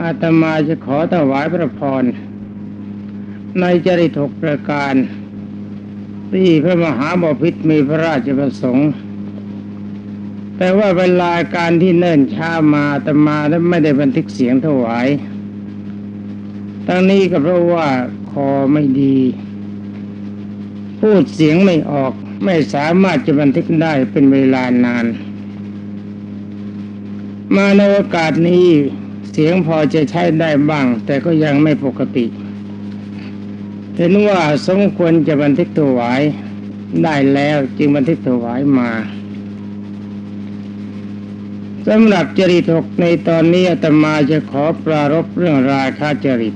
อาตมาจะขอถวายพระพร ในจริตหกประการ ที่พระมหาบพิตรมีพระราชประสงค์ แต่ว่าเวลาการที่เนิ่นช้ามาอาตมาและไม่ได้บันทึกเสียงถวายทั้งนี้ก็เพราะว่าคอไม่ดี พูดเสียงไม่ออกไม่สามารถจะบันทึกได้เป็นเวลานาน มาในโอกาสนี้ เสียงพอจะใช้ได้บ้าง แต่ก็ยังไม่ปกติ เห็นว่าสมควรจะบันทึกถวายได้แล้วจึงบันทึกถวายมาสำหรับจริตหกในตอนนี้อาตมาจะขอปรารบเรื่องราคาจริต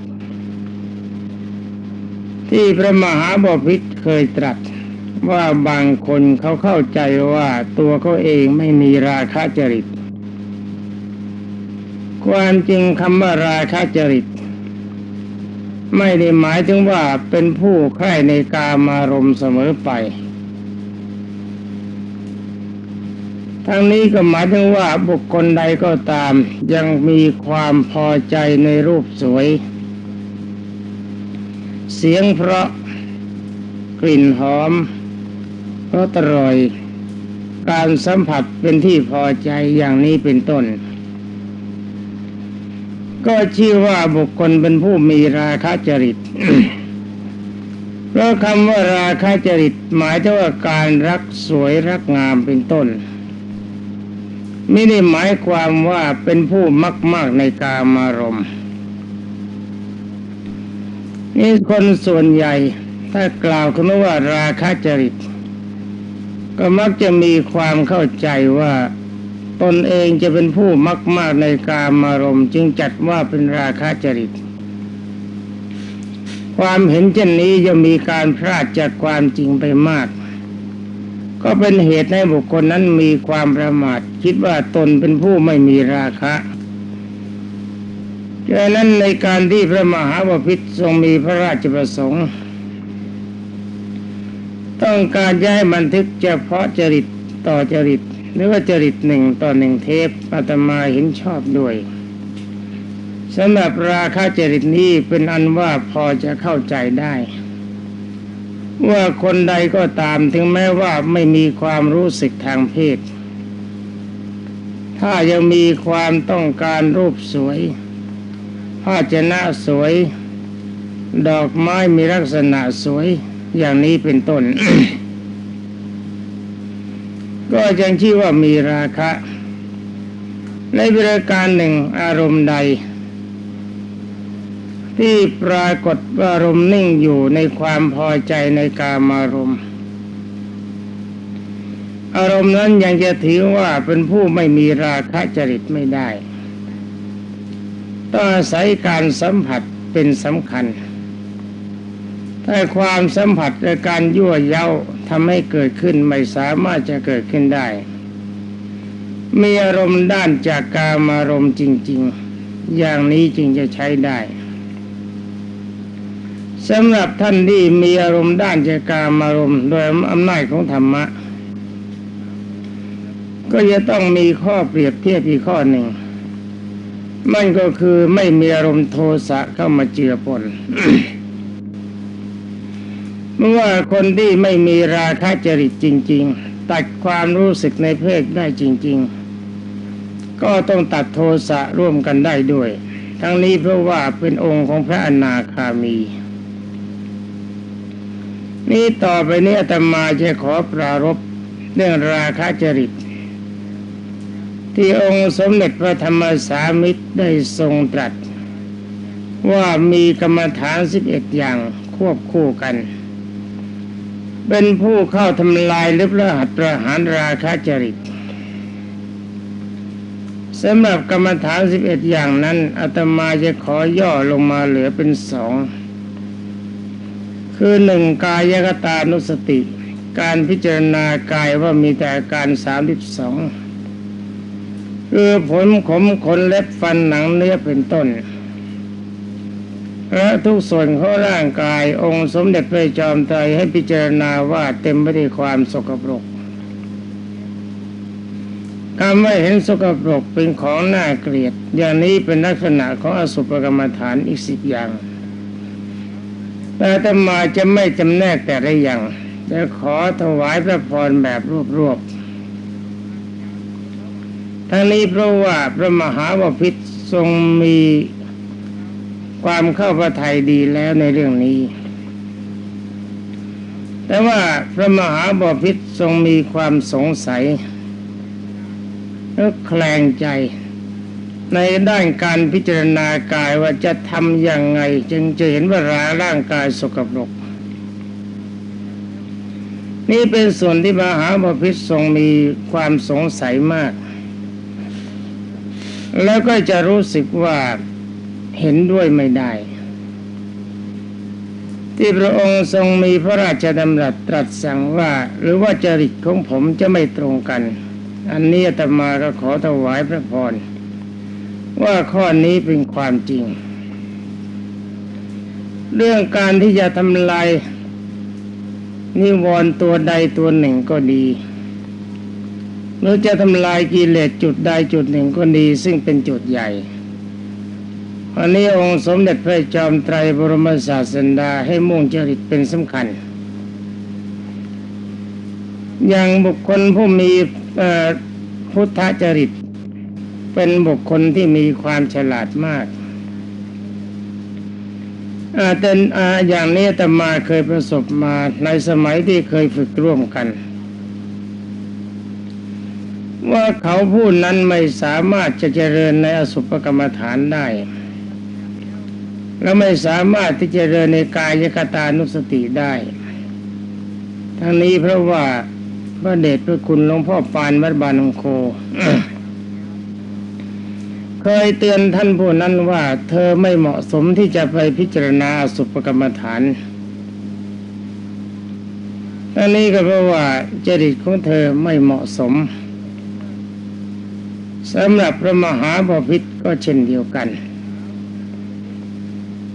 ที่พระมหาบพิตรเคยตรัสว่าบางคนเขาเข้าใจว่าตัวเขาเองไม่มีราคาจริต ความจริงคำว่าราคาจริต ไม่ได้หมายถึงว่าเป็นผู้ใคร่ในกามารมณ์เสมอไป ทั้งนี้ก็หมายถึงว่าบุคคลใดก็ตามยังมีความพอใจในรูปสวย เสียงเพราะกลิ่นหอมรสอร่อย การสัมผัสเป็นที่พอใจอย่างนี้เป็นต้น ก็ชื่อว่าบุคคลเป็นผู้มีราคะจริตเพราะคำว่าราคะจริตหมายถึงว่าการรักสวยรักงามเป็นต้น ไม่ได้หมายความว่าเป็นผู้มักมากในกามารมณ์นี่คนส่วนใหญ่ถ้ากล่าวคำว่าราคะจริต ก็มักจะมีความเข้าใจว่า ตนเองจะเป็นผู้มักมากในกามารมจึงจัดว่าเป็นราคะจริต ความเห็นเช่นนี้จะมีการพลาดจากความจริงไปมาก ก็เป็นเหตุให้บุคคลนั้นมีความประมาท คิดว่าตนเป็นผู้ไม่มีราคะดังนั้นในการที่พระมหาบพิตรทรงมีพระราชประสงค์ ต้องการจะให้บันทึกเฉพาะจริตต่อจริต หรือว่าจริตหนึ่งต่อหนึ่งเทปอาตมาเห็นชอบด้วยสำหรับราคาจริตนี้เป็นอันว่าพอจะเข้าใจได้ ว่าคนใดก็ตามถึงแม้ว่าไม่มีความรู้สึกทางเพศ ถ้ายังมีความต้องการรูปสวยภาชนะสวย ดอกไม้มีลักษณะสวยอย่างนี้เป็นต้น ก็ยังชื่อว่ามีราคะ ในบริการหนึ่งอารมณ์ใด ที่ปรากฏอารมณ์นิ่งอยู่ในความพอใจในกามารมณ์ อารมณ์นั้นยังจะถือว่าเป็นผู้ไม่มีราคะจริตไม่ได้ต้องอาศัยการสัมผัสเป็นสำคัญ ถ้าความสัมผัสและการยั่วเย้า ทำให้เกิดขึ้นไม่สามารถจะเกิดขึ้นได้ มีอารมณ์ด้านจากกามารมณ์จริง ๆ อย่างนี้จึงจะใช้ได้สำหรับท่านที่มีอารมณ์ด้านจากกามารมณ์โดยอำนาจของธรรมะ ก็จะต้องมีข้อเปรียบเทียบอีกข้อหนึ่งมันก็คือไม่มีอารมณ์โทสะเข้ามาเจือปน เมื่อคนที่ไม่มีราคะจริตจริง ๆ ตัดความรู้สึกในเพศได้จริง ๆ ก็ต้องตัดโทสะร่วมกันได้ด้วย ทั้งนี้เพราะว่าเป็นองค์ของพระอนาคามี นี่ต่อไปนี้อาตมาจะขอปรารบเรื่องราคะจริต ที่องค์สมเด็จพระธรรมสามิตรได้ทรงตรัส ว่ามีกรรมฐานสิบเอ็ดอย่างควบคู่กัน เป็นผู้เข้าทำลายลึกละหัตประหารราคาจริตสำหรับกรรมฐานสิบเอ็ดอย่างนั้นอาตมาจะขอย่อลงมาเหลือเป็นสอง คือหนึ่งกายกตานุสติ การพิจารณากายว่ามีแต่การสามสิบสองคือผลขมขนเล็บฟันหนังเนื้อเป็นต้น และทุกส่วนของร่างกายองค์สมเด็จพระจอมไตรให้พิจารณาว่าเต็มไปด้วยความสกปรกคำว่าเห็นสกปรกเป็นของน่าเกลียด อย่างนี้เป็นลักษณะของอสุภกรรมฐานอีกสิบอย่าง แต่อาตมาจะไม่จำแนกแต่ละอย่างจะขอถวายพระพรแบบรวบๆทั้งนี้เพราะว่าพระมหาวพิตทรงมี ความเข้าพระทัยดีแล้วในเรื่องนี้ แต่ว่าพระมหาบพิตรทรงมีความสงสัยและแคลงใจ ในด้านการพิจารณากายว่าจะทำอย่างไง จึงจะเห็นว่าราร่างกายสกปรกนี่เป็นส่วนที่มหาบพิตรทรงมีความสงสัยมาก แล้วก็จะรู้สึกว่า เห็นด้วยไม่ได้ ที่พระองค์ทรงมีพระราชดำรัสตรัสสั่งว่า หรือว่าจริตของผมจะไม่ตรงกัน อันนี้อาตมาก็ขอถวายพระพรว่าข้อนี้เป็นความจริง เรื่องการที่จะทำลายนิวรณ์ตัวใดตัวหนึ่งก็ดีหรือจะทำลายกิเลสจุดใดจุดหนึ่งก็ดี ซึ่งเป็นจุดใหญ่ อันนี้องค์สมเด็จพระจอมไตรบรมศาสดาให้มุ่งจริตเป็นสำคัญ อย่างบุคคลผู้มีพุทธจริต เป็นบุคคลที่มีความฉลาดมากแต่อย่างนี้ตมาเคยประสบมาในสมัยที่เคยฝึกร่วมกัน ว่าเขาผู้นั้นไม่สามารถจะเจริญในอสุภกรรมฐานได้ และไม่สามารถที่จะเดินในกายกตานุสติได้ ทั้งนี้เพราะว่าพระเดชพระคุณหลวงพ่อปานวัดบานองโค เคยเตือนท่านผู้นั้นว่า เธอไม่เหมาะสมที่จะไปพิจารณาสุปกรรมฐานทั้งนี้ก็เพราะว่าจริตของเธอไม่เหมาะสมสำหรับพระมหาบพิตรก็เช่นเดียวกัน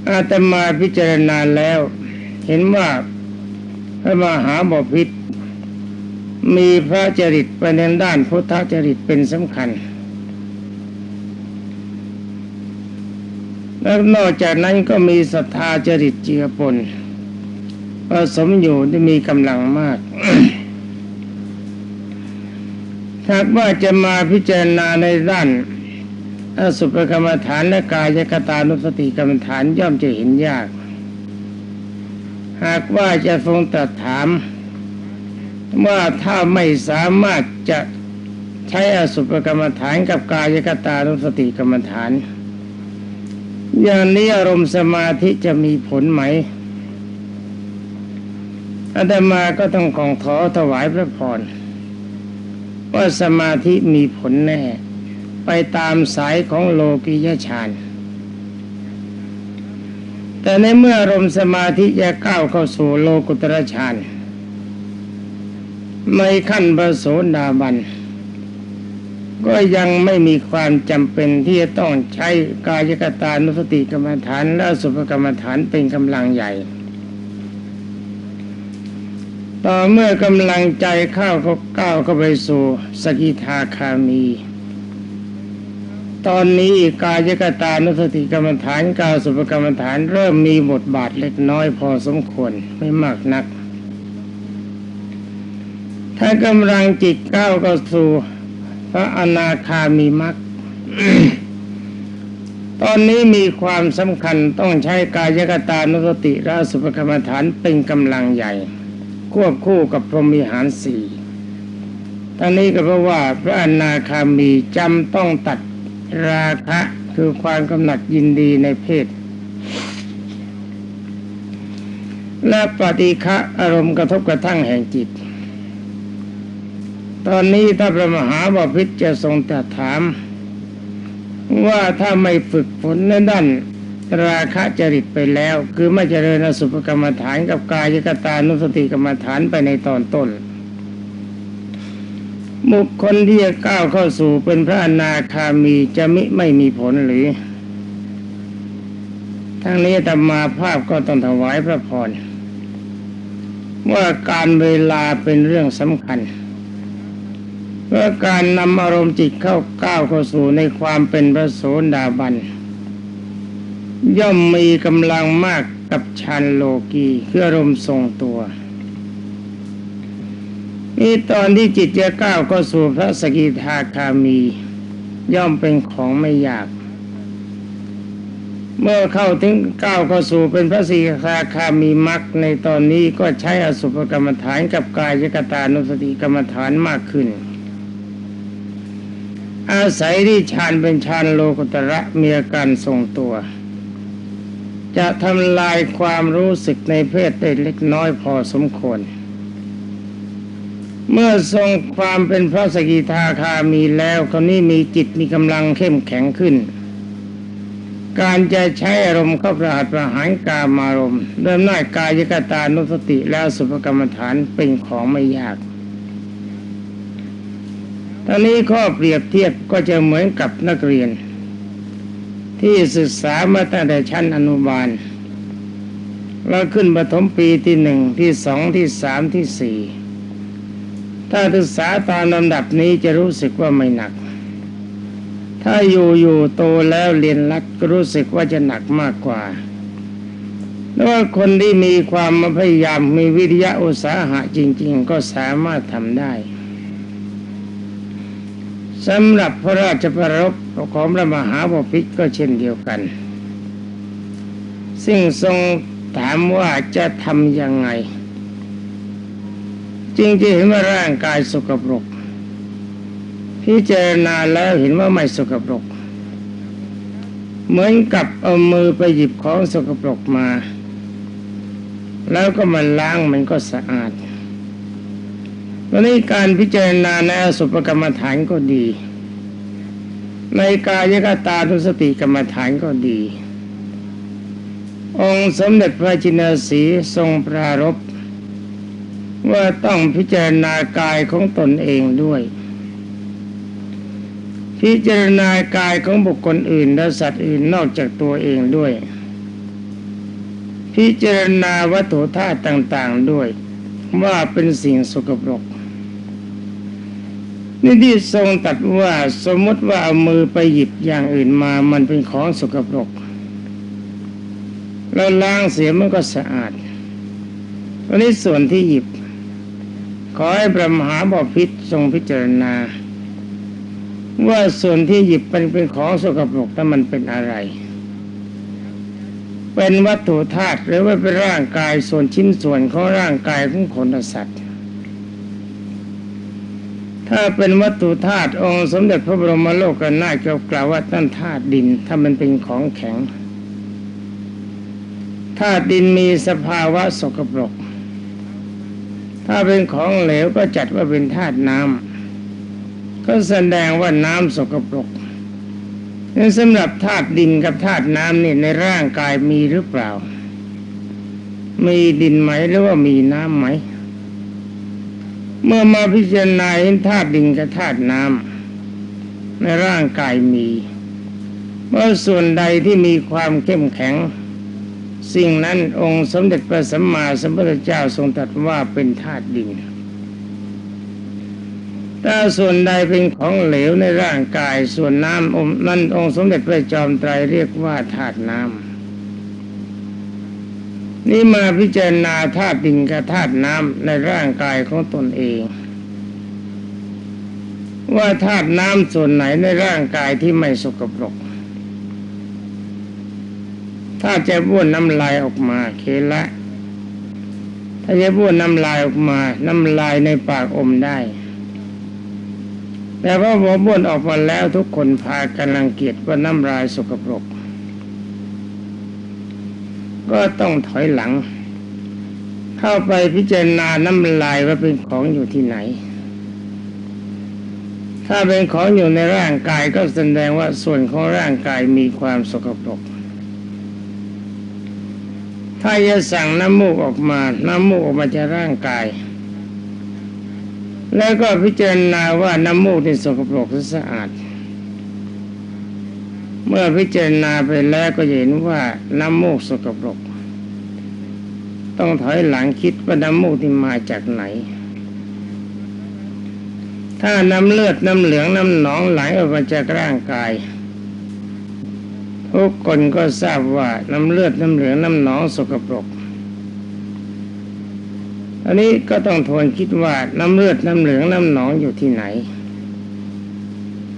อาตมาพิจารณาแล้ว เห็นว่าพระมหาบพิษมีพระจริตไปในด้านพุทธจริตเป็นสำคัญแล้วนอกจากนั้นก็มีศรัทธาจริตเจือปนผสมอยู่ที่มีกำลังมากถ้าว่าจะมาพิจารณาในด้าน สุภกรรมฐานและกายกตานุสติกรรมฐานย่อมจะเห็นยาก หากว่าจะทรงตรัสถาม ว่าถ้าไม่สามารถจะใช้อสุภกรรมฐานกับกายกตานุสติกรรมฐาน อย่างนี้อารมณ์สมาธิจะมีผลไหมอาตมาก็ต้องของขอถวายพระพรว่าสมาธิมีผลแน่ ไปตามสายของโลกิยฌานแต่ในเมื่ออารมณ์สมาธิจะก้าวเข้าสู่โลกุตรฌานในขั้นประโสดาบัน ก็ยังไม่มีความจำเป็นที่จะต้องใช้กายกตานุสติกรรมฐาน และสุภกรรมฐานเป็นกำลังใหญ่ ต่อเมื่อกำลังใจเข้าเขาก้าวเข้าไปสู่สกิทาคามี ตอนนี้กายกตานุสติกรรมฐานกาสุภกรรมฐานเริ่มมีบทบาทเล็กน้อยพอสมควรไม่มากนัก ถ้ากำลังจิตก้าวเข้าสู่พระอนาคามีมรรคตอนนี้มีความสำคัญต้องใช้กายกตานุสติและสุภกรรมฐานเป็นกำลังใหญ่ ควบคู่กับพรหมิหารสี่ทั้งนี้ก็เพราะว่าพระอนาคามีจำต้องตัด ราคะคือความกำหนัดยินดีในเพศ และปฏิฆะอารมณ์กระทบกระทั่งแห่งจิต ตอนนี้ถ้าพระมหาบพิตรจะทรงตรัสถาม ว่าถ้าไม่ฝึกฝนในด้านราคะจริตไปแล้ว คือไม่เจริญอสุภกรรมฐานกับกายกตานุสติกรรมฐานไปในตอนต้น บุคคลที่จะก้าวเข้าสู่เป็นพระอนาคามีจะมิไม่มีผลหรือ ทั้งนี้ธรรมาภาพก็ต้องถวายพระพรว่าการเวลาเป็นเรื่องสำคัญเพื่อการนำอารมณ์จิตเข้าก้าวเข้าสู่ในความเป็นพระโสดาบัน ย่อมมีกำลังมากกับชันโลกีคืออารมณ์ทรงตัว นี่ตอนที่จิตจะก้าวเข้าสู่พระสกิทาคามี ย่อมเป็นของไม่ยาก เมื่อเข้าถึงก้าวเข้าสู่เป็นพระสีคาคามีมรรคในตอนนี้ก็ใช้อสุภกรรมฐานกับกายกตานุสติกรรมฐานมากขึ้น อาศัยที่ฌานเป็นฌานโลกุตระมีอาการทรงตัว จะทำลายความรู้สึกในเพศได้เล็กน้อยพอสมควร เมื่อทรงความเป็นพระสกิทาคามีแล้วคนนี้มีจิตมีกำลังเข้มแข็งขึ้น การจะใช้อารมณ์เข้าประหัตประหารกามารมณ์เริ่มหน้ากายกตานุสติแล้วสุภกรรมฐานเป็นของไม่ยากตอนนี้ข้อเปรียบเทียบก็จะเหมือนกับนักเรียน ที่ศึกษามาตั้งแต่ชั้นอนุบาลแล้วขึ้นประถมปีที่หนึ่งที่สองที่สามที่สี่ ถ้าศึกษาตามลำดับนี้จะรู้สึกว่าไม่หนัก ถ้าอยู่อยู่โตแล้วเรียนรัดก็รู้สึกว่าจะหนักมากกว่าแล้วว่าคนที่มีความพยายามมีวิทยาอุตสาหะจริง ๆ ก็สามารถทำได้สำหรับพระราชประรบของพระมหาบพิตรก็เช่นเดียวกัน ซึ่งทรงถามว่าจะทำยังไง จริงที่เห็นว่าร่างกายสกปรก พิจารณาแล้วเห็นว่าไม่สกปรก เหมือนกับเอามือไปหยิบของสกปรกมา แล้วก็มาล้างมันก็สะอาดวันนี้การพิจารณาในอสุภกรรมฐานก็ดี ในกายกตาทุสติกรรมฐานก็ดี องค์สมเด็จพระจินสีทรงปรารภ ว่าต้องพิจารณากายของตนเองด้วย พิจารณากายของบุคคลอื่นและสัตว์อื่นนอกจากตัวเองด้วย พิจารณาวัตถุธาตุต่างๆด้วย ว่าเป็นสิ่งสกปรกนี่ที่ทรงตัดว่าสมมติว่าเอามือไปหยิบอย่างอื่นมา มันเป็นของสกปรก แล้วล้างเสียมันก็สะอาดวันนี้ส่วนที่หยิบ ขอให้พระมหาบพิษทรงพิจารณา ว่าส่วนที่หยิบเป็นเป็นของสกปรกถ้ามันเป็นอะไร เป็นวัตถุธาตุหรือว่าเป็นร่างกายส่วนชิ้นส่วนของร่างกายของคนสัตว์ ถ้าเป็นวัตถุธาตุองค์สมเด็จพระบรมโลกนาถกล่าวว่านั่นธาตุดิน ถ้ามันเป็นของแข็งธาตุดินมีสภาวะสกปรก ถ้าเป็นของเหลวก็จัดว่าเป็นธาตุน้ำก็แสดงว่าน้ำสกปรกนี่สำหรับธาตุดินกับธาตุน้ำนี่ในร่างกายมีหรือเปล่า มีดินไหมหรือว่ามีน้ำไหม เมื่อมาพิจารณาเห็นธาตุดินกับธาตุน้ำในร่างกายมี เมื่อส่วนใดที่มีความเข้มแข็ง สิ่งนั้นองค์สมเด็จพระสัมมาสัมพุทธเจ้าทรงตรัสว่าเป็นธาตุดิน ถ้าส่วนใดเป็นของเหลวในร่างกายส่วนน้ำอมนั่นองค์สมเด็จพระจอมไตรเรียกว่าธาตุน้ำนี่มาพิจารณาธาตุดินกับธาตุน้ำในร่างกายของตนเองว่าธาตุน้ำส่วนไหนในร่างกายที่ไม่สกปรก ถ้าจะบ้วนน้ำลายออกมาเคละ ถ้าจะบ้วนน้ำลายออกมา น้ำลายในปากอมได้ แต่ว่าพอบ้วนออกมาแล้วทุกคนพากันรังเกียจว่าน้ำลายสกปรก ก็ต้องถอยหลัง เข้าไปพิจารณาน้ำลายว่าเป็นของอยู่ที่ไหนถ้าเป็นของอยู่ในร่างกายก็แสดงว่าส่วนของร่างกายมีความสกปรก ถ้าจะสั่งน้ำมูกออกมา น้ำมูกออกมาจากร่างกาย แล้วก็พิจารณาว่าน้ำมูกที่สกปรกหรือสะอาด เมื่อพิจารณาไปแล้วก็เห็นว่าน้ำมูกสกปรก ต้องถอยหลังคิดว่าน้ำมูกที่มาจากไหนถ้ถ้าน้ำเลือดน้ำเหลืองน้ำหนองไหลออกมาจากร่างกาย ทุกคนก็ทราบว่าน้ำเลือดน้ำเหลืองน้ำหนองสกปรก อันนี้ก็ต้องทวนคิดว่าน้ำเลือดน้ำเหลืองน้ำหนองอยู่ที่ไหน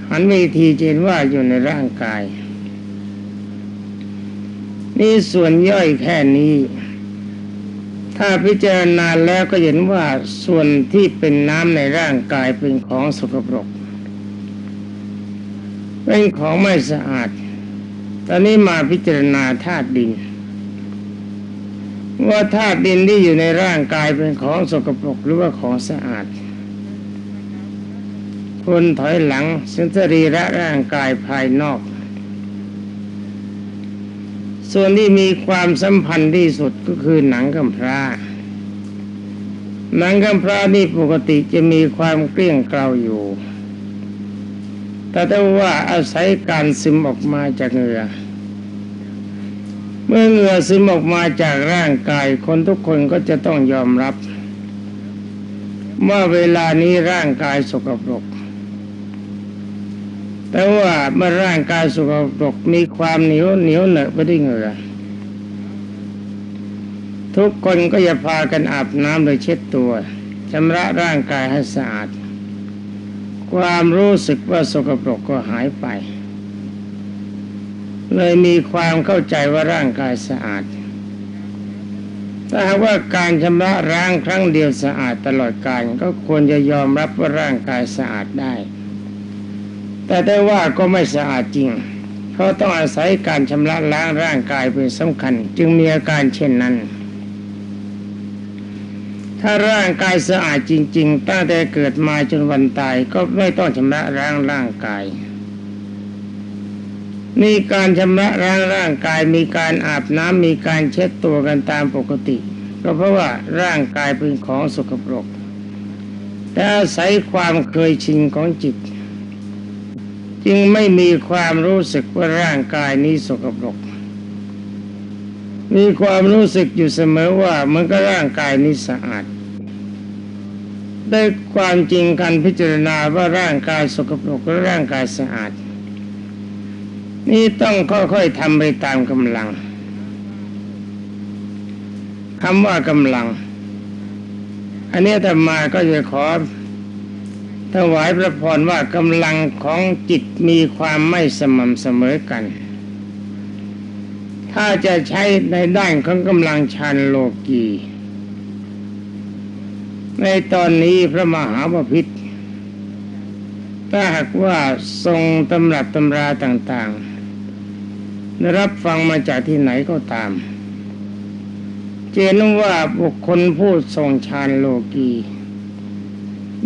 หันวิธีเจนว่าอยู่ในร่างกาย นี่ส่วนย่อยแค่นี้ ถ้าพิจารณาแล้วก็เห็นว่าส่วนที่เป็นน้ำในร่างกายเป็นของสกปรก เป็นของไม่สะอาด ตอนนี้มาพิจารณาธาตุดิน ว่าธาตุดินที่อยู่ในร่างกายเป็นของสกปรกหรือว่าของสะอาดคนถอยหลังสิงสรีระร่างกายภายนอก ส่วนที่มีความสัมพันธ์ที่สุดก็คือหนังกำพร้าหนังกำพร้านี่ปกติจะมีความเกลี้ยงเกลาอยู่ แต่ถ้าว่าอาศัยการซึมออกมาจากเหงื่อ เมื่อเหงื่อซึมออกมาจากร่างกายคนทุกคนก็จะต้องยอมรับว่าเวลานี้ร่างกายสกปรก แต่ว่าเมื่อร่างกายสกปรกมีความเหนียวเหนียวเหนอะไปด้วยเหงื่อทุกคนก็จะพากันอาบน้ำโดยเช็ดตัวชำระร่างกายให้สะอาด ความรู้สึกว่าสกปรกก็หายไป เลยมีความเข้าใจว่าร่างกายสะอาดถ้าหากว่าการชำระร่างครั้งเดียวสะอาดตลอดกาลก็ควรจะยอมรับว่าร่างกายสะอาดได้ แต่ได้ว่าก็ไม่สะอาดจริง เพราะต้องอาศัยการชำระล้างร่างกายเป็นสำคัญ จึงมีอาการเช่นนั้น ถ้าร่างกายสะอาดจริง ๆ ตั้งแต่เกิดมาจนวันตายก็ไม่ต้องชำระล้างร่างกายนี่การชำระล้างร่างกายมีการอาบน้ำมีการเช็ดตัวกันตามปกติ ก็เพราะว่าร่างกายเป็นของสกปรก แต่อาศัยความเคยชินของจิต จึงไม่มีความรู้สึกว่าร่างกายนี้สกปรก มีความรู้สึกอยู่เสมอว่ามันก็ร่างกายนี้สะอาด ได้ความจริงการพิจารณาว่าร่างกายสกปรกและร่างกายสะอาด นี่ต้องค่อยๆทำไปตามกำลังคำว่ากำลัง อันนี้ธรรมาก็จะขอถวายพระพรว่ากำลังของจิตมีความไม่สม่ำเสมอกัน ถ้าจะใช้ในด้านของกำลังฌานโลกี ในตอนนี้พระมหาบพิตรถ้าหากว่าทรงตำรับตำราต่างๆได้รับฟังมาจากที่ไหนก็ตาม เจนว่าบุคคลผู้ทรงฌานโลกี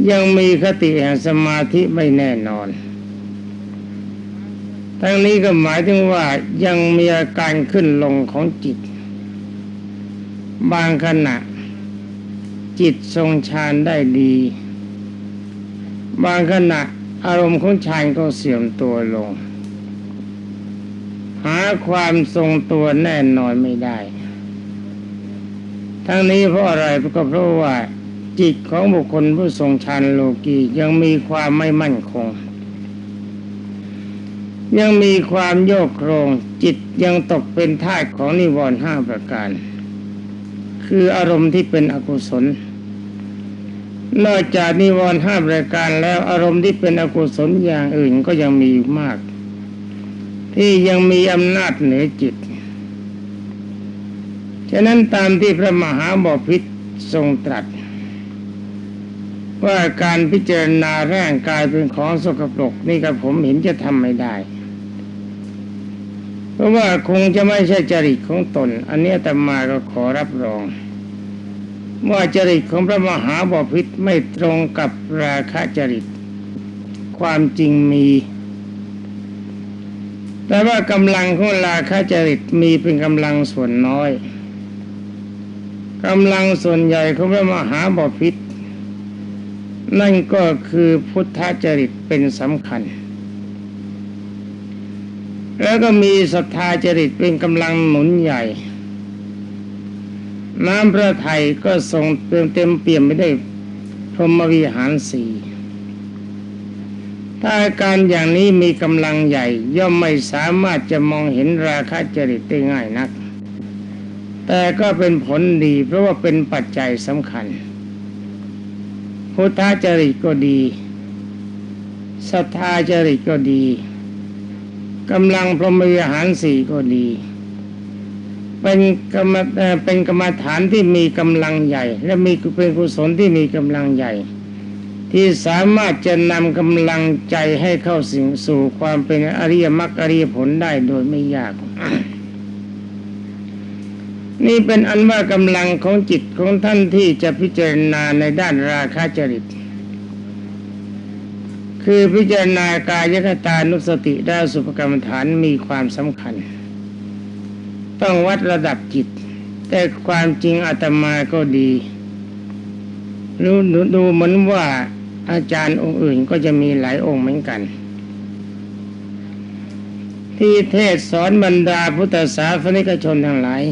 ยังมีคติแห่งสมาธิไม่แน่นอน ทั้งนี้ก็หมายถึงว่ายังมีอาการขึ้นลงของจิต บางขณะ จิตทรงฌานได้ดี บางขณะอารมณ์ของฌานก็เสื่อมตัวลง หาความทรงตัวแน่นอนไม่ได้ ทั้งนี้เพราะอะไรก็เพราะว่าจิตของบุคคลผู้ทรงฌานโลกียังมีความไม่มั่นคง ยังมีความโยกโครง จิตยังตกเป็นท่าของนิวรณ์ห้าประการ คืออารมณ์ที่เป็นอกุศล นอกจากนิวรณ์ห้าประการแล้วอารมณ์ที่เป็นอกุศลอย่างอื่นก็ยังมีอยู่มาก ที่ยังมีอำนาจเหนือจิต ฉะนั้นตามที่พระมหาบพิตรทรงตรัส ว่าการพิจารณาร่างกายเป็นของสกปรกนี่กับผมเห็นจะทำไม่ได้ เพราะว่าคงจะไม่ใช่จริตของตน อันนี้แต่มาก็ขอรับรอง ว่าจริตของพระมหาบพิตรไม่ตรงกับราคะจริต ความจริงมี แต่ว่ากำลังของราคะจริตมีเป็นกำลังส่วนน้อยกำลังส่วนใหญ่ของพระมหาบพิตรนั่นก็คือพุทธจริตเป็นสำคัญ แล้วก็มีศรัทธาจริตเป็นกำลังหนุนใหญ่ น้ำพระไทยก็ทรงเต็มเต็มเปี่ยมไปได้วยพรหมวิหารสี่ถ้าอาการอย่างนี้มีกำลังใหญ่ ย่อมไม่สามารถจะมองเห็นราคะจริตได้ง่ายนัก แต่ก็เป็นผลดี เพราะว่าเป็นปัจจัยสำคัญ พุทธจริตก็ดีศรัทธาจริตก็ดีกำลังพรหมวิหารสี่ก็ดี เป็นกรรมเป็นกรรมฐานที่มีกำลังใหญ่ และมีเป็นกุศลที่มีกำลังใหญ่ ที่สามารถจะนำกำลังใจให้เข้าสิ่งสู่ความเป็นอริยมรรคอริยผลได้โดยไม่ยาก นี่เป็นอันว่ากำลังของจิตของท่านที่จะพิจารณาในด้านราคะจริตคือพิจารณากายคตานุสติด้านสุภกรรมฐานมีความสำคัญ ต้องวัดระดับจิต แต่ความจริงอาตมาก็ดีรู้ดูเหมือนว่าอาจารย์องค์อื่นก็จะมีหลายองค์เหมือนกัน ที่เทศสอนบรรดาพุทธศาสนิกชนทั้งหลาย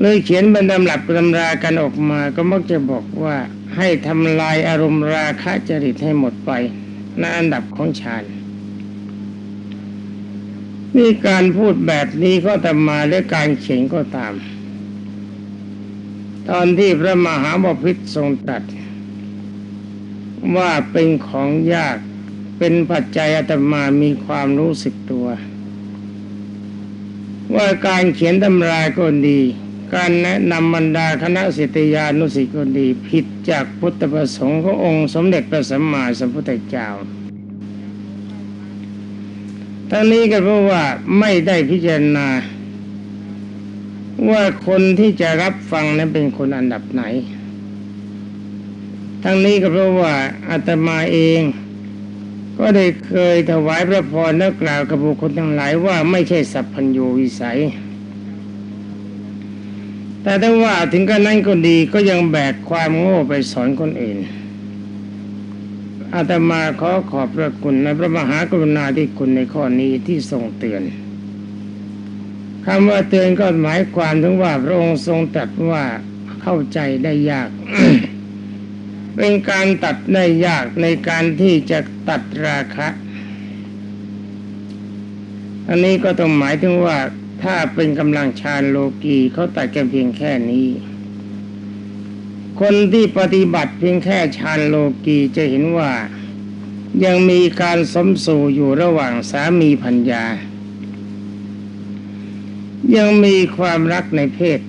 เลยเขียนบรรดำหลับตำรากันออกมาก็มักจะบอกว่าให้ทำลายอารมณ์ราคะจริตให้หมดไปในอันดับของฌาน นี่การพูดแบบนี้ก็ตามมาและการเขียนก็ตาม ตอนที่พระมหาบพิตรทรงตรัส ว่าเป็นของยากเป็นปัจจัยอาตมามีความรู้สึกตัว ว่าการเขียนตำราก็ดี การแนะนำบรรดาคณะสิทยานุสิก็ดี ผิดจากพุทธประสงค์ขององค์สมเด็จพระสัมมาสัมพุทธเจ้า ทั้งนี้ก็เพราะว่าไม่ได้พิจารณา ว่าคนที่จะรับฟังนั้นเป็นคนอันดับไหน ทั้งนี้ก็เพราะว่าอาตมาเอง ก็ได้เคยถวายพระพรและกล่าวกับบุคคลทั้งหลายว่าไม่ใช่สัพพัญญูวิสัยแต่ถ้าว่าถึงกันนั้นก็ดีก็ยังแบกความโง่ไปสอนคนอื่น อาตมาขอขอบพระคุณในพระมหากรุณาธิคุณในข้อนี้ที่ทรงเตือนคำว่าเตือนก็หมายความถึงว่าพระองค์ทรงตรัสว่าเข้าใจได้ยาก เป็นการตัดได้ยากในการที่จะตัดราคะ อันนี้ก็ต้องหมายถึงว่าถ้าเป็นกำลังฌานโลกีเขาตัดกันเพียงแค่นี้ คนที่ปฏิบัติเพียงแค่ฌานโลกีจะเห็นว่ายังมีการสมสู่อยู่ระหว่างสามีพัญญา ยังมีความรักในเพศ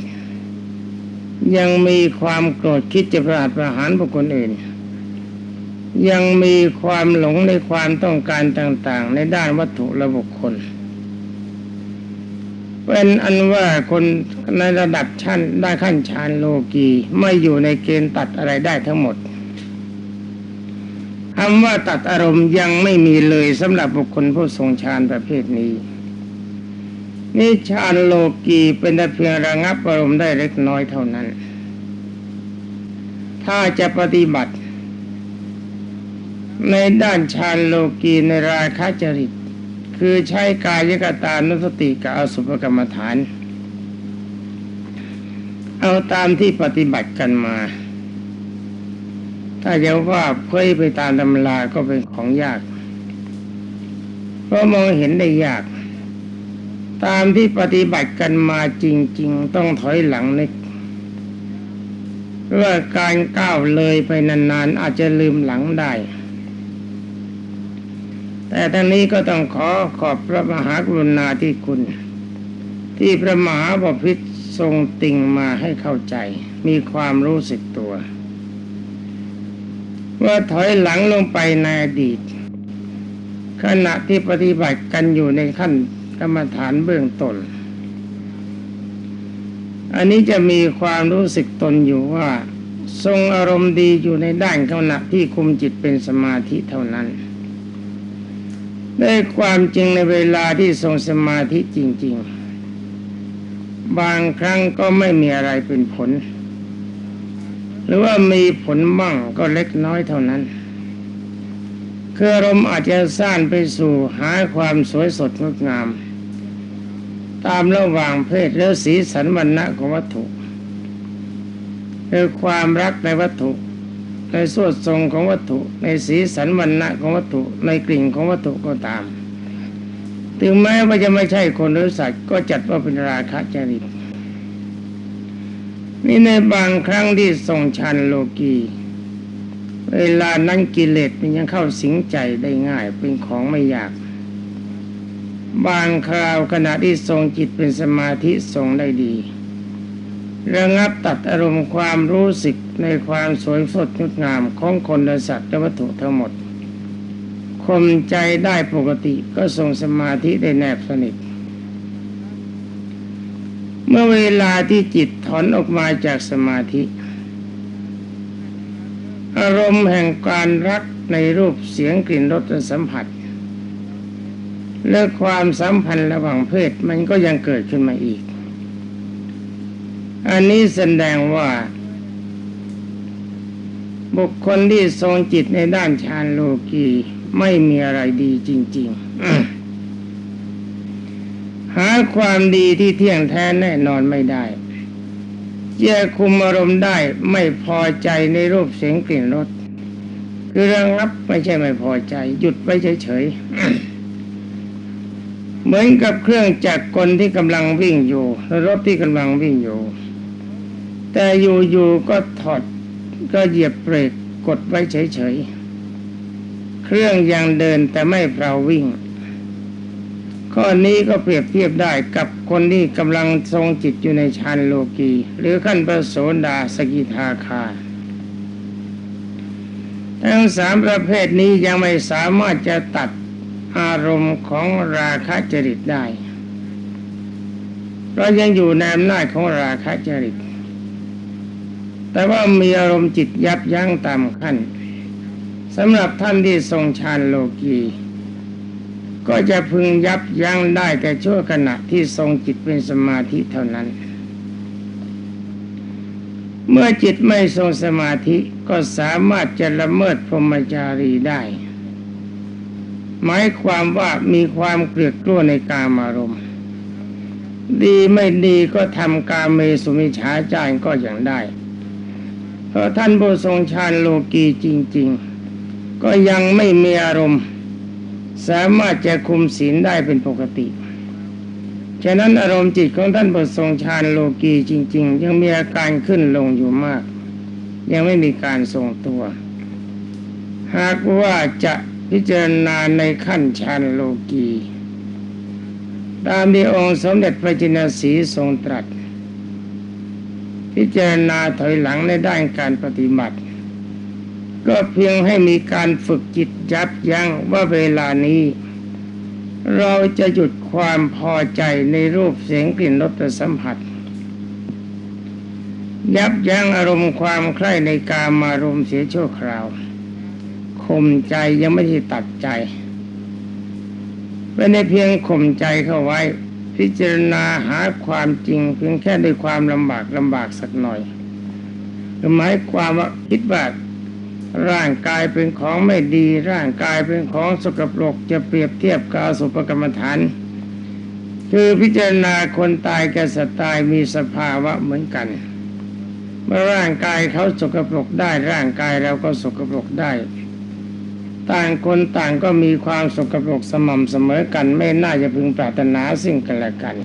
ยังมีความโกรธคิดจะประหารประหารบุคคลอื่น ยังมีความหลงในความต้องการต่างๆ ในด้านวัตถุและบุคคล เป็นอันว่าคนในระดับชั้นได้ขั้นฌานโลกีไม่อยู่ในเกณฑ์ตัดอะไรได้ทั้งหมดคำว่าตัดอารมณ์ยังไม่มีเลยสำหรับบุคคลผู้ทรงฌานประเภทนี้นี่ฌานโลกีเป็นแต่เพียงระงับอารมณ์ได้เล็กน้อยเท่านั้น ถ้าจะปฏิบัติ ในด้านฌานโลกีในราคะจริต คือใช้กายกตานุสติกับอสุภกรรมฐาน เอาตามที่ปฏิบัติกันมา ถ้าจะว่าเพ่ยไปตามตำราก็เป็นของยากเพราะมองเห็นได้ยาก ตามที่ปฏิบัติกันมาจริง ๆ ต้องถอยหลังนึกเพราะว่าการก้าวเลยไปนานๆ อาจจะลืมหลังได้ แต่ทั้งนี้ก็ต้องขอขอบพระมหากรุณาธิคุณ ที่พระมหาบพิตรทรงติ่งมาให้เข้าใจ มีความรู้สึกตัว ว่าถอยหลังลงไปในอดีต ขณะที่ปฏิบัติกันอยู่ในขั้นกรรมฐานเบื้องต้นอันนี้จะมีความรู้สึกตนอยู่ว่า ทรงอารมณ์ดีอยู่ในด้านขณะที่คุมจิตเป็นสมาธิเท่านั้น ได้ความจริงในเวลาที่ทรงสมาธิจริง ๆ บางครั้งก็ไม่มีอะไรเป็นผล หรือว่ามีผลบ้างก็เล็กน้อยเท่านั้น คืออารมณ์อาจจะสร้างไปสู่หาความสวยสดงดงาม ตามระหว่างเพศและสีสันวรรณะของวัตถุคือความรักในวัตถุ ในสวดทรงของวัตถุ ในสีสันวันณะของวัตถุ ในกลิ่นของวัตถุก็ตาม ถึงแม้ว่าจะไม่ใช่คนหรือสัตว์ก็จัดว่าเป็นราคะจริตนี่ในบางครั้งที่ทรงชันโลกีเวลานั้นกิเลสมันยังเข้าสิงใจได้ง่ายเป็นของไม่ยาก บางคราวขณะที่ทรงจิตเป็นสมาธิทรงได้ดี ระงับตัดอารมณ์ความรู้สึกในความสวยสดงดงามของคนและสัตว์และวัตถุทั้งหมดข่มใจได้ปกติก็ทรงสมาธิได้แนบสนิท เมื่อเวลาที่จิตถอนออกมาจากสมาธิ อารมณ์แห่งการรักในรูปเสียงกลิ่นรสและสัมผัสและความสัมพันธ์ระหว่างเพศมันก็ยังเกิดขึ้นมาอีก อันนี้แสดงว่า บุคคลที่ทรงจิตในด้านฌานโลกีไม่มีอะไรดีจริง ๆ หาความดีที่เที่ยงแท้แน่นอนไม่ได้จะคุมอารมณ์ได้ไม่พอใจในรูปเสียงกลิ่นรสคือระงับไม่ใช่ไม่พอใจ หยุดไว้เฉยๆเหมือนกับเครื่องจักรกลที่กำลังวิ่งอยู่รถที่กำลังวิ่งอยู่ แต่อยู่ๆก็ถอดก็เหยียบเบรกกดไว้เฉยๆ เครื่องยังเดินแต่ไม่เปล่าวิ่ง ข้อนี้ก็เปรียบเทียบได้กับคนที่กำลังทรงจิตอยู่ในฌานโลกี หรือขั้นประโสดาสกิทาคา ทั้งสามประเภทนี้ยังไม่สามารถจะตัดอารมณ์ของราคะจริตได้ เรายังอยู่ในอำนาจของราคะจริต แต่ว่ามีอารมณ์จิตยับยั้งตามขั้นสำหรับท่านที่ทรงฌานโลกีก็จะพึงยับยั้งได้แต่ชั่วขณะที่ทรงจิตเป็นสมาธิเท่านั้น เมื่อจิตไม่ทรงสมาธิก็สามารถจะละเมิดพรหมจารีได้ หมายความว่ามีความเกลียดกลัวในกามอารมณ์ ดีไม่ดีก็ทำกาเมสุมิฉาจารก็อย่างได้ เพราท่านผู้ทรงฌานโลกีจริง ๆ ก็ยังไม่มีอารมณ์ สามารถจะคุมศีลได้เป็นปกติ ฉะนั้นอารมณ์จิตของท่านผู้ทรงฌานโลกีจริง ๆ ยังมีอาการขึ้นลงอยู่มาก ยังไม่มีการทรงตัว หากว่าจะพิจารณาในขั้นฌานโลกีตามที่องค์สมเด็จพระจินสีทรงตรัส พิจารณาถอยหลังในด้านการปฏิบัติ ก็เพียงให้มีการฝึกจิตยับยั้งว่าเวลานี้ เราจะหยุดความพอใจในรูปเสียงกลิ่นรสสัมผัส ยับยั้งอารมณ์ความใคร่ในการมารมเสียชั่วคราวข่มใจยังไม่ได้ตัดใจไม่ได้เพียงข่มใจเข้าไว้ พิจารณาหาความจริงเพียงแค่ด้วยความลำบากลำบากสักหน่อยหมายความว่าคิดว่าร่างกายเป็นของไม่ดี ร่างกายเป็นของสกปรกจะเปรียบเทียบกับสุปกรรมฐานคือพิจารณาคนตายกับสัตว์ตายมีสภาวะเหมือนกัน เมื่อร่างกายเขาสกปรกได้ร่างกายเราก็สกปรกได้ ต่างคนต่างก็มีความสกปรกสม่ำเสมอกัน ไม่น่าจะพึงปรารถนาซึ่งกันและกัน